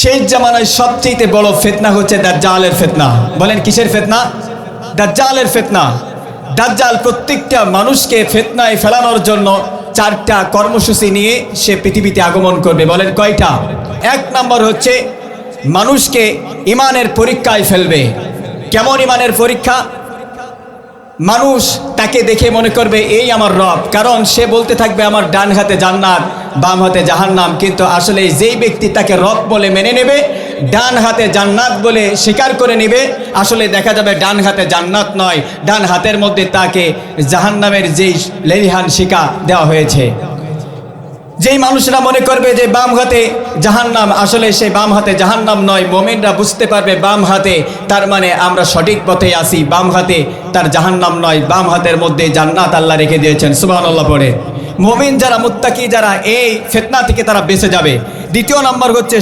শেষ জামানায় সবচেয়ে বড় ফেতনা হচ্ছে দাজ্জালের ফেতনা। বলেন, কিসের ফেতনা? দাজ্জালের ফেতনা। দাজ্জাল প্রত্যেকটা মানুষকে ফেতনায় ফেলানোর জন্য চারটা কর্মসূচি নিয়ে সে পৃথিবীতে আগমন করবে। বলেন, কয়টা? এক নম্বর হচ্ছে মানুষকে ইমানের পরীক্ষায় ফেলবে। কেমন ইমানের পরীক্ষা? মানুষ তাকে দেখে মনে করবে, এই আমার রব। কারণ সে বলতে থাকবে, আমার ডান হাতে জান্নাত। বাম হাতে জাহান্নাম, কিন্তু আসলে যেই ব্যক্তি তাকে রব বলে মেনে নেবে, ডান হাতে জান্নাত বলে স্বীকার করে নেবে, আসলে দেখা যাবে ডান হাতে জান্নাত নয়, ডান হাতের মধ্যে তাকে জাহান্নামের যেই লেলিহান শিকা দেওয়া হয়েছে। যেই মানুষরা মনে করবে যে বাম হাতে জাহান্নাম, আসলে সেই বাম হাতে জাহান্নাম নয়, মোমেনরা বুঝতে পারবে বাম হাতে, তার মানে আমরা সঠিক পথে আসি বাম হাতে তার জাহান্নাম নয়, বাম হাতের মধ্যে জান্নাত আল্লাহ রেখে দিয়েছেন সুবাহ পরে মোমিন যারা মুত্তাকি যারা এই ফেতনা থেকে তারা বেঁচে যাবে। দ্বিতীয় নম্বর হচ্ছে